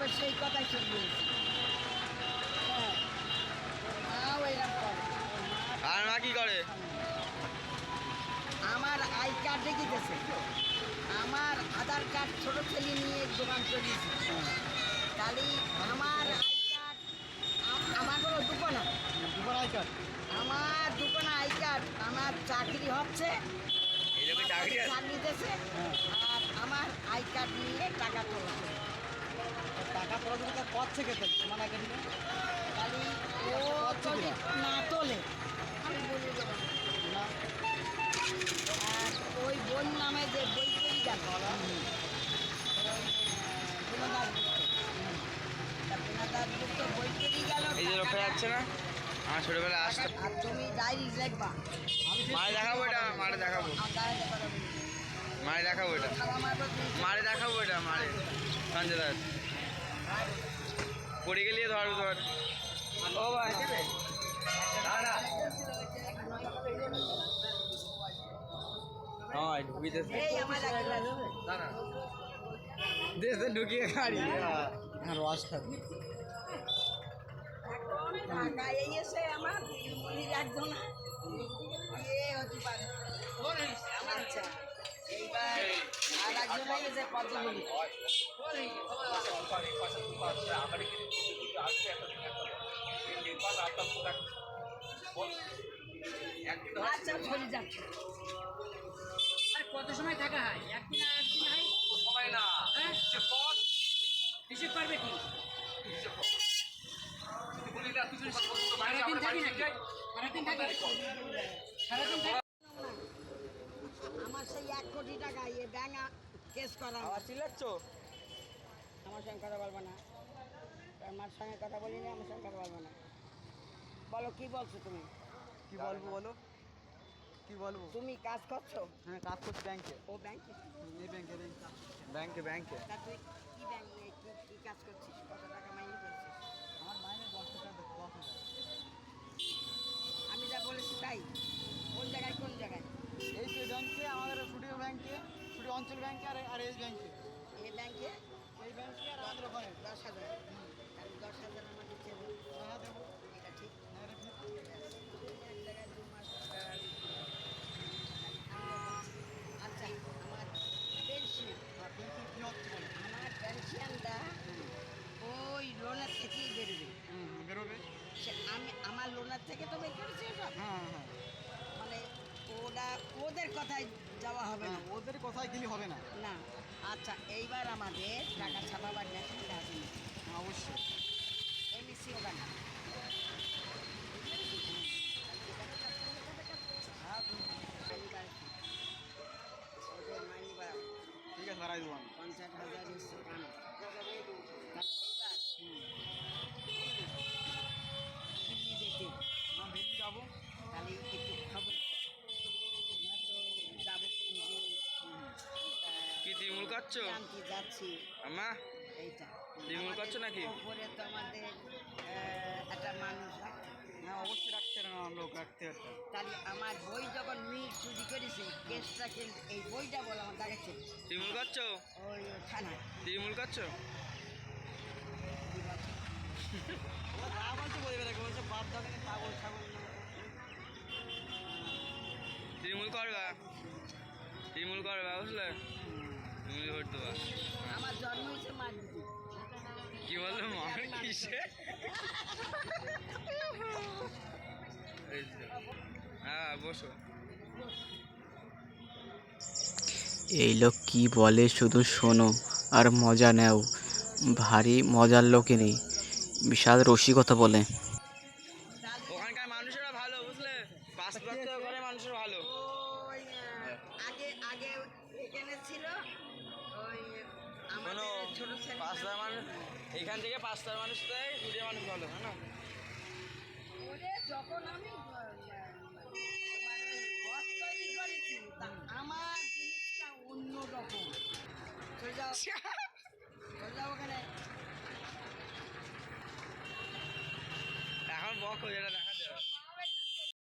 তবে সেই কথাই চলিয়েছি হ্যাঁ। করে। আর মা কি করে? আমার আই কার্ড দেখিতেছে। আমার আধার কার্ড ছোট ছেলে নিয়ে দোকান চলিয়েছে তাহলে আমার আই কার্ড আমার কোনো দোকান। দুবার আই কার্ড? আমার দোকান আই কার্ড। আমার চাকরি হচ্ছে। চাকরি চাকরি দিতেছে। আর আমার আই কার্ড নিয়ে টাকা তোলা। টাকা পড়াশোনা করছে কে তোমার আই কার্ড ও যদি না তোলে আমি বলে দেবো না। আর ওই বোন নামে যে বই বই এই যে যাচ্ছে না আমার ছোটবেলায় আসতো। আর তুমি মারে দেখাবো এটা মারে দেখাবো। মারে দেখাবো এটা। মারে দেখাবো এটা মারে। সঞ্জয় দাস। পড়ে গেলিয়ে ধরবো ধর। ও ভাই হ্যাঁ ঢুকিতেছে দেশে ঢুকিয়ে গাড়ি হ্যাঁ রস খাবি। আমার হতে পারে আচ্ছা আচ্ছা চলে যাচ্ছে। আর কত সময় থাকা হয়? একদিন আর একদিন হয়? সময় না। হ্যাঁ? হিসেব করবে কি? সারাদিন থাকি নাকি? সারাদিন থাকি? সারাদিন থাকি? আমার সেই এক কোটি টাকা এ ব্যাঙ্ক কেস করা আবার চিল্লাচ্ছ? আমার সঙ্গে কথা বলব না। আমার সঙ্গে কথা বলিনি আমার সঙ্গে কথা বলব না। বলো কি বলছো তুমি? কি বলব বলো? কি বলব? তুমি কাজ করছ? হ্যাঁ কাজ করছি ব্যাংকে। ও ব্যাংকে? এই ব্যাংকে ব্যাংকে। ব্যাংকে তুই কি ব্যাংকে কি কাজ করছিস? কত টাকা মাইনে করছিস আমার মাইনে দশ টাকা দশ হাজার আমি যা বলেছি তাই কোন জায়গায় কোন জায়গায় এই যে ব্যাংকে আমাদের স্টুডিও ব্যাংকে স্টুডিও অঞ্চল ব্যাংকে আর আর এই ব্যাংকে? এই ব্যাংকে? এই ব্যাংকে আর আমাদের ওখানে দশ হাজার। তাহলে দশ হাজার আমাকে চেয়ে হ্যাঁ দেবো। এটা ঠিক? হ্যাঁ, এটা ঠিক। এক জায়গায় দু মাস আচ্ছা আমার পেনশন। বলো? আমার পেনশনটা ওই লোনের থেকেই বেরোবে। বেরোবে। সে আমি আমার লোনের থেকে তো বের করেছি হ্যাঁ হ্যাঁ। মানে ওরা ওদের কথায় যাওয়া হবে হ্যাঁ না। ওদের কথায় গেলে হবে না। না। আচ্ছা এইবার আমাদের টাকা ছাপাবার মেশিনটা আছে না হ্যাঁ অবশ্যই। এমএসি হ্যাঁ এইবার ওদের মাইনে বাড়াবো ঠিক আছে পঞ্চাশ হাজার এসছে ওখানে তা এইবার দিল্লি যেতে না দিল্লি যাব তাহলে একটু খবর কর। আমরা তো যাব কোন দিন যাচ্ছি। আমা এইটা। তৃণমূল করছ নাকি? উপরে তো আমাদের একটা মানুষ। হ্যাঁ অবশ্যই রাখতে লোক রাখতে তাহলে আমার বই যখন মিট চুরি করেছে কেসটা কিন্তু এই বইটা বলে আমার তৃণমূল করছ ওই থানায়। তৃণমূল করছ ও বলছে বলবে দেখো বলছে বাপ দাদাকে পাগল ছাগল তৃণমূল করবা? তৃণমূল করবা বুঝলে? আমার জন্ম হয়েছে কি বলল কিসে? এই হ্যাঁ বসো। এই লোক কি বলে শুধু শোনো আর মজা নেও। ভারী মজার লোকে নেই। বিশাল রসিকতা বলে। ওখানকার মানুষেরা ভালো বুঝলে? মানুষের ভালো। আগে আগে এখানে ছিল কোনো পাঁচটার মানুষ এখান থেকে পাঁচটার মানুষ দেয় দুটো মানুষ ভালো হ্যাঁ না? যখন আমি তৈরি করেছি আমার জিনিসটা অন্য রকম চলে যাও। চলে যাও ওখানে। এখন বক হয়ে দেখা